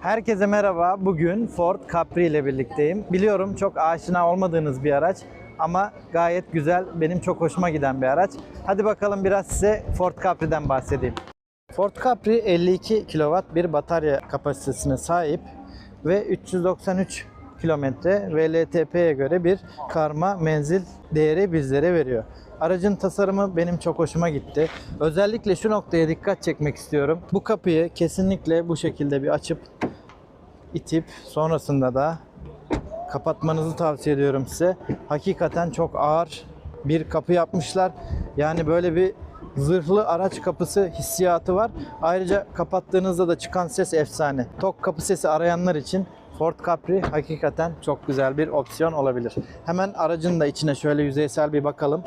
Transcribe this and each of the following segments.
Herkese merhaba. Bugün Ford Capri ile birlikteyim. Biliyorum çok aşina olmadığınız bir araç ama gayet güzel, benim çok hoşuma giden bir araç. Hadi bakalım biraz size Ford Capri'den bahsedeyim. Ford Capri 52 kW bir batarya kapasitesine sahip ve 393 kilometre VLTP'ye göre bir karma menzil değeri bizlere veriyor. Aracın tasarımı benim çok hoşuma gitti. Özellikle şu noktaya dikkat çekmek istiyorum. Bu kapıyı kesinlikle bu şekilde bir açıp itip sonrasında da kapatmanızı tavsiye ediyorum size. Hakikaten çok ağır bir kapı yapmışlar. Yani böyle bir zırhlı araç kapısı hissiyatı var. Ayrıca kapattığınızda da çıkan ses efsane. Tok kapı sesi arayanlar için Ford Capri hakikaten çok güzel bir opsiyon olabilir. Hemen aracın da içine şöyle yüzeysel bir bakalım.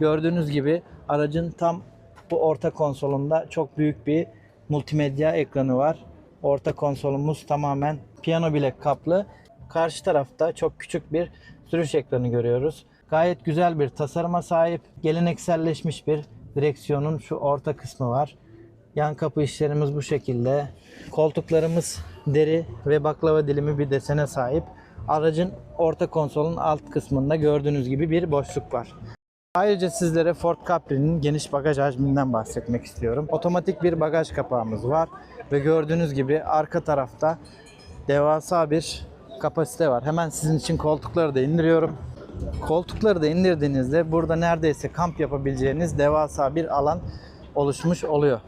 Gördüğünüz gibi aracın tam bu orta konsolunda çok büyük bir multimedya ekranı var. Orta konsolumuz tamamen piyano bilek kaplı. Karşı tarafta çok küçük bir sürüş ekranı görüyoruz. Gayet güzel bir tasarıma sahip, gelenekselleşmiş bir direksiyonun şu orta kısmı var. Yan kapı işlerimiz bu şekilde. Koltuklarımız deri ve baklava dilimi bir desene sahip. Aracın orta konsolun alt kısmında gördüğünüz gibi bir boşluk var. Ayrıca sizlere Ford Capri'nin geniş bagaj hacminden bahsetmek istiyorum. Otomatik bir bagaj kapağımız var ve gördüğünüz gibi arka tarafta devasa bir kapasite var. Hemen sizin için koltukları da indiriyorum. Koltukları da indirdiğinizde burada neredeyse kamp yapabileceğiniz devasa bir alan oluşmuş oluyor.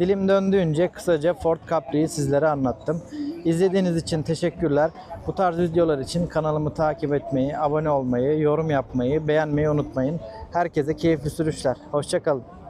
Dilim döndüğünce kısaca Ford Capri'yi sizlere anlattım. İzlediğiniz için teşekkürler. Bu tarz videolar için kanalımı takip etmeyi, abone olmayı, yorum yapmayı, beğenmeyi unutmayın. Herkese keyifli sürüşler. Hoşçakalın.